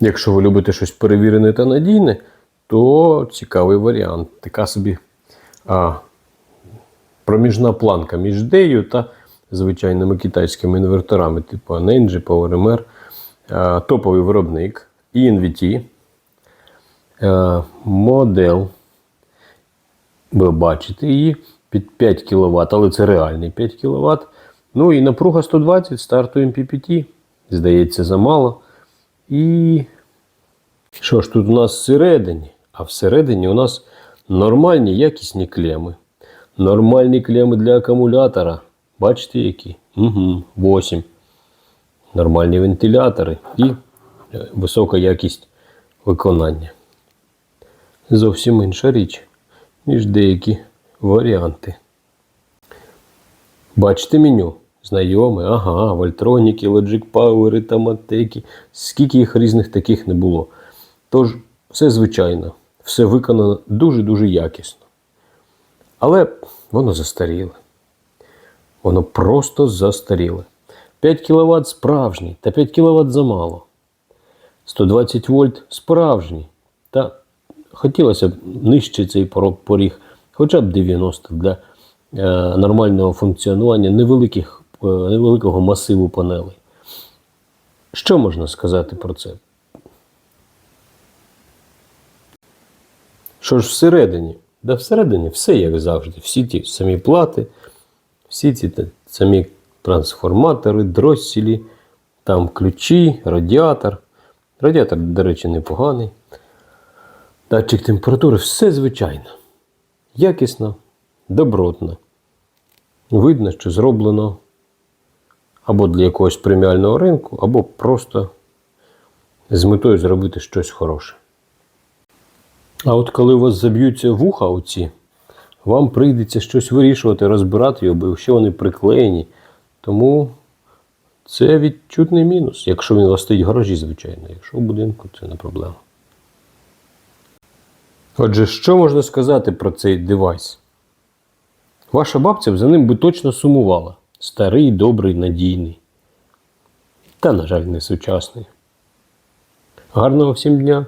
Якщо ви любите щось перевірене та надійне, то цікавий варіант. Така собі а, проміжна планка між дею та звичайними китайськими інверторами, типу Anenji, PowerMR, а, топовий виробник ENVT, а, модел. Ви бачите її під 5 кВт, але це реальний 5 кВт. Ну і напруга 120 старту MPPT. Здається, замало. І що ж тут у нас всередині? А всередині у нас нормальні якісні клеми. Нормальні клеми для акумулятора. Бачите які? Угу, 8. Нормальні вентилятори і висока якість виконання. Зовсім інша річ, ніж деякі варіанти. Бачите меню? Знайоме, ага, Вольтроніки, Logic Power, Таматеки. Скільки їх різних таких не було. Тож, все звичайно, все виконано дуже-дуже якісно. Але воно застаріле. Воно просто застаріле. 5 кВт справжній, та 5 кВт замало. 120 вольт справжній. Та хотілося б нижче цей поріг, хоча б 90 для е, нормального функціонування невеликих, невеликого масиву панелей. Що можна сказати про це? Що ж всередині? Да всередині все як завжди. Всі ті самі плати, всі ці самі трансформатори, дросселі, там ключі, радіатор. Радіатор, до речі, непоганий. Датчик температури, все звичайно. Якісно, добротно. Видно, що зроблено або для якогось преміального ринку, або просто з метою зробити щось хороше. А от коли у вас заб'ються вуха оці, вам прийдеться щось вирішувати, розбирати його, бо якщо вони приклеєні. Тому це відчутний мінус, якщо він у вас стоїть в гаражі, звичайно. Якщо в будинку, це не проблема. Отже, що можна сказати про цей девайс? Ваша бабця за ним би точно сумувала. Старий, добрий, надійний. Та, на жаль, не сучасний. Гарного всім дня!